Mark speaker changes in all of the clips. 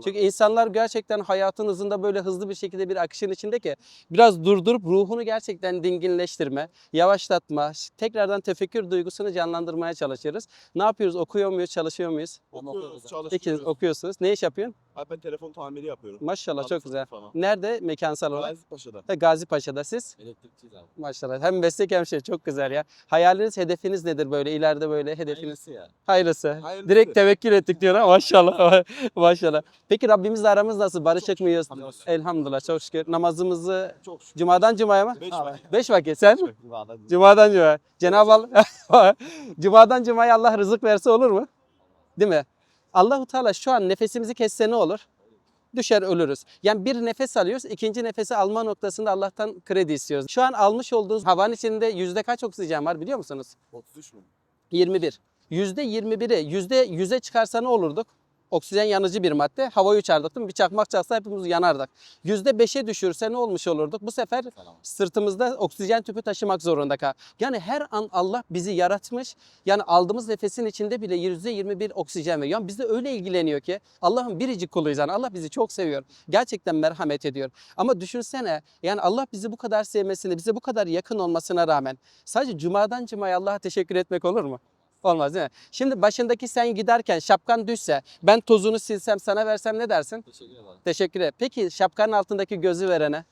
Speaker 1: Çünkü insanlar gerçekten hayatın hızında böyle hızlı bir şekilde bir akışın içinde ki biraz durdurup ruhunu gerçekten dinginleştirme, yavaşlatma, tekrardan tefekkür duygusunu canlandırmaya çalışıyoruz. Ne yapıyoruz? Okuyor muyuz? Çalışıyor muyuz?
Speaker 2: Okuyoruz,
Speaker 1: Peki
Speaker 2: çalışıyoruz.
Speaker 1: okuyorsunuz. Ne iş yapıyorsun?
Speaker 2: Abi ben telefon tamiri yapıyorum.
Speaker 1: Maşallah çok güzel.
Speaker 2: Falan.
Speaker 1: Nerede mekansal olarak?
Speaker 2: Gazi Paşa'da.
Speaker 1: Ha, Gazi Paşa'da siz?
Speaker 3: Elektrikçiyiz abi.
Speaker 1: Maşallah. Hem meslek hem şey çok güzel ya. Hayaliniz, hedefiniz nedir böyle ileride böyle hedefiniz?
Speaker 3: Hayırlısı ya.
Speaker 1: Hayırlısı.
Speaker 2: Hayırlısı.
Speaker 1: Direkt tevekkül ettik diyor ha maşallah. maşallah. Peki Rabbimizle aramız nasıl? Barışık mıyız?
Speaker 3: Hamdolsun.
Speaker 1: Elhamdülillah çok şükür. Namazımızı
Speaker 2: Çok şükür.
Speaker 1: cumadan cumaya mı?
Speaker 2: Beş var.
Speaker 1: Beş vakit. Sen?
Speaker 3: Cuma'da
Speaker 1: Cumadan cumaya. Cenab-ı Allah cumadan cumaya Allah rızık verse olur mu? Değil mi? Allahu Teala şu an nefesimizi kesse ne olur? Düşer ölürüz. Yani bir nefes alıyoruz, ikinci nefesi alma noktasında Allah'tan kredi istiyoruz. Şu an almış olduğunuz havanın içinde yüzde kaç oksijen var biliyor musunuz?
Speaker 2: 33 mü?
Speaker 1: 21. Yüzde 21'i yüzde 100'e çıkarsa ne olurduk? Oksijen yanıcı bir madde. Havayı uçardık değil mi? Bir çakmak çaksa hepimiz yanardık. Yüzde 5'e düşürse ne olmuş olurduk? Bu sefer
Speaker 3: Selam.
Speaker 1: sırtımızda oksijen tüpü taşımak zorunda kal. Yani her an Allah bizi yaratmış. Yani aldığımız nefesin içinde bile %21 oksijen veriyor. Yani bizde öyle ilgileniyor ki Allah'ın biricik kuluyuz. Yani Allah bizi çok seviyor. Gerçekten merhamet ediyor. Ama düşünsene yani Allah bizi bu kadar sevmesini, bize bu kadar yakın olmasına rağmen sadece cumadan cumaya Allah'a teşekkür etmek olur mu? Olmaz değil mi? Şimdi başındaki sen giderken şapkan düşse ben tozunu silsem sana versem ne dersin?
Speaker 3: Teşekkür ederim.
Speaker 1: Teşekkür ederim. Peki şapkanın altındaki gözü verene,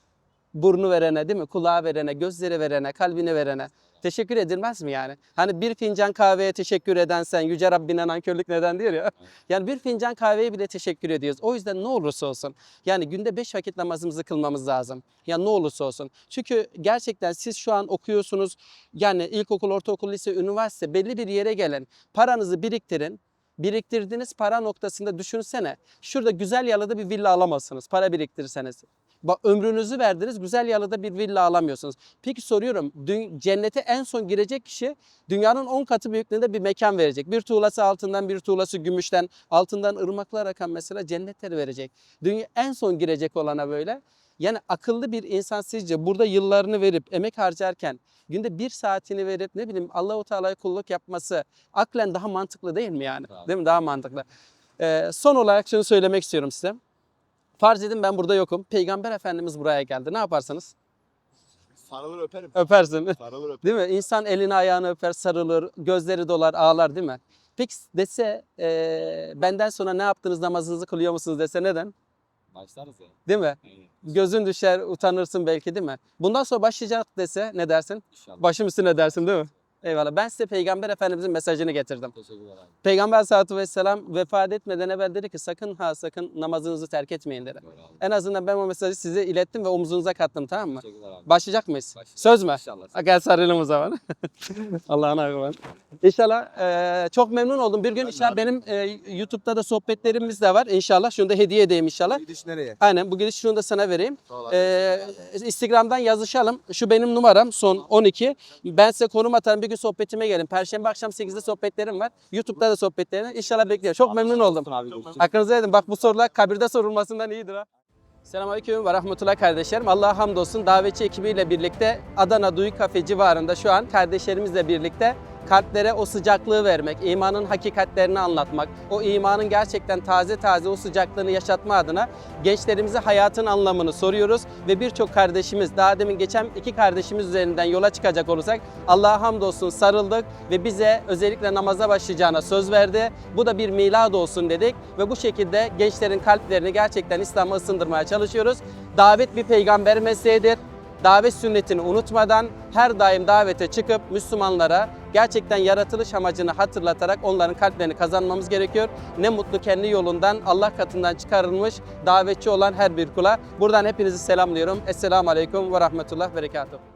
Speaker 1: burnu verene değil mi? Kulağı verene, gözleri verene, kalbini verene teşekkür edilmez mi yani? Hani bir fincan kahveye teşekkür eden sen yüce Rabbine nankörlük neden diyor ya. Yani bir fincan kahveye bile teşekkür ediyoruz. O yüzden ne olursa olsun yani günde beş vakit namazımızı kılmamız lazım. Ya ne olursa olsun. Çünkü gerçekten siz şu an okuyorsunuz yani ilkokul, ortaokul, lise, üniversite belli bir yere gelin. Paranızı biriktirin. Biriktirdiğiniz para noktasında düşünsene. Şurada güzel yalıda bir villa alamazsınız para biriktirirseniz. Bak ömrünüzü verdiniz güzel yalıda bir villa alamıyorsunuz. Peki soruyorum dün, cennete en son girecek kişi dünyanın 10 katı büyüklüğünde bir mekan verecek. Bir tuğlası altından bir tuğlası gümüşten altından ırmaklar akan mesela cennetleri verecek. Dünya en son girecek olana böyle. Yani akıllı bir insan sizce burada yıllarını verip emek harcarken günde bir saatini verip ne bileyim Allahu Teala'ya kulluk yapması aklen daha mantıklı değil mi yani? Değil mi? Daha mantıklı. Ee, son olarak şunu söylemek istiyorum size. Farz edin ben burada yokum. Peygamber Efendimiz buraya geldi. Ne yaparsınız?
Speaker 2: Sarılır öperim.
Speaker 1: Öpersin.
Speaker 2: Sarılır öperim.
Speaker 1: Değil mi? İnsan elini ayağını öper, sarılır, gözleri dolar, ağlar değil mi? Peki dese eee, benden sonra ne yaptınız namazınızı kılıyor musunuz dese neden?
Speaker 3: Başlarız ya.
Speaker 1: Değil mi?
Speaker 3: Aynen.
Speaker 1: Gözün düşer, utanırsın belki değil mi? Bundan sonra başlayacak dese ne dersin?
Speaker 3: İnşallah.
Speaker 1: Başım üstüne dersin değil mi? Eyvallah. Ben size Peygamber Efendimizin mesajını getirdim.
Speaker 3: Teşekkürler abi.
Speaker 1: Peygamber Aleyhisselatü Vesselam vefat etmeden evvel dedi ki sakın ha sakın namazınızı terk etmeyin dedi.
Speaker 3: Doğru abi.
Speaker 1: En azından ben o mesajı size ilettim ve omuzunuza kattım tamam mı?
Speaker 3: Teşekkürler abi.
Speaker 1: Başlayacak mıyız?
Speaker 3: Başlayalım.
Speaker 1: Söz mü?
Speaker 3: İnşallah.
Speaker 1: Ha, Gel sarılalım o zaman. Allah'ına emanet. İnşallah eee, çok memnun oldum. Bir gün inşallah benim eee, YouTube'da da sohbetlerimiz de var. İnşallah şunu da hediye edeyim inşallah.
Speaker 2: Gidiş nereye?
Speaker 1: Aynen bu gidiş şunu da sana vereyim. Eee Instagram'dan yazışalım. Şu benim numaram son 12. Ben size konum atarım. Bir gün sohbetime gelin. Perşembe akşam 8'de sohbetlerim var. YouTube'da da sohbetlerim. İnşallah bekliyorum. Çok memnun oldum.
Speaker 3: Abi,
Speaker 2: Çok
Speaker 3: görüşürüz.
Speaker 1: Hakkınızı edin. Bak bu sorular kabirde sorulmasından iyidir ha. Selamünaleyküm ve rahmetullah kardeşlerim. Allah'a hamdolsun davetçi ekibiyle birlikte Adana Duyu Kafe civarında şu an kardeşlerimizle birlikte kalplere o sıcaklığı vermek, imanın hakikatlerini anlatmak, o imanın gerçekten taze taze o sıcaklığını yaşatma adına gençlerimize hayatın anlamını soruyoruz ve birçok kardeşimiz, daha demin geçen iki kardeşimiz üzerinden yola çıkacak olursak Allah'a hamdolsun sarıldık ve bize özellikle namaza başlayacağına söz verdi. Bu da bir milad olsun dedik ve bu şekilde gençlerin kalplerini gerçekten İslam'a ısındırmaya çalışıyoruz. Davet bir peygamber mesleğidir. Davet sünnetini unutmadan her daim davete çıkıp Müslümanlara gerçekten yaratılış amacını hatırlatarak onların kalplerini kazanmamız gerekiyor. Ne mutlu kendi yolundan Allah katından çıkarılmış davetçi olan her bir kula. Buradan hepinizi selamlıyorum. Esselamu Aleyküm ve Rahmetullah Berekatuhu.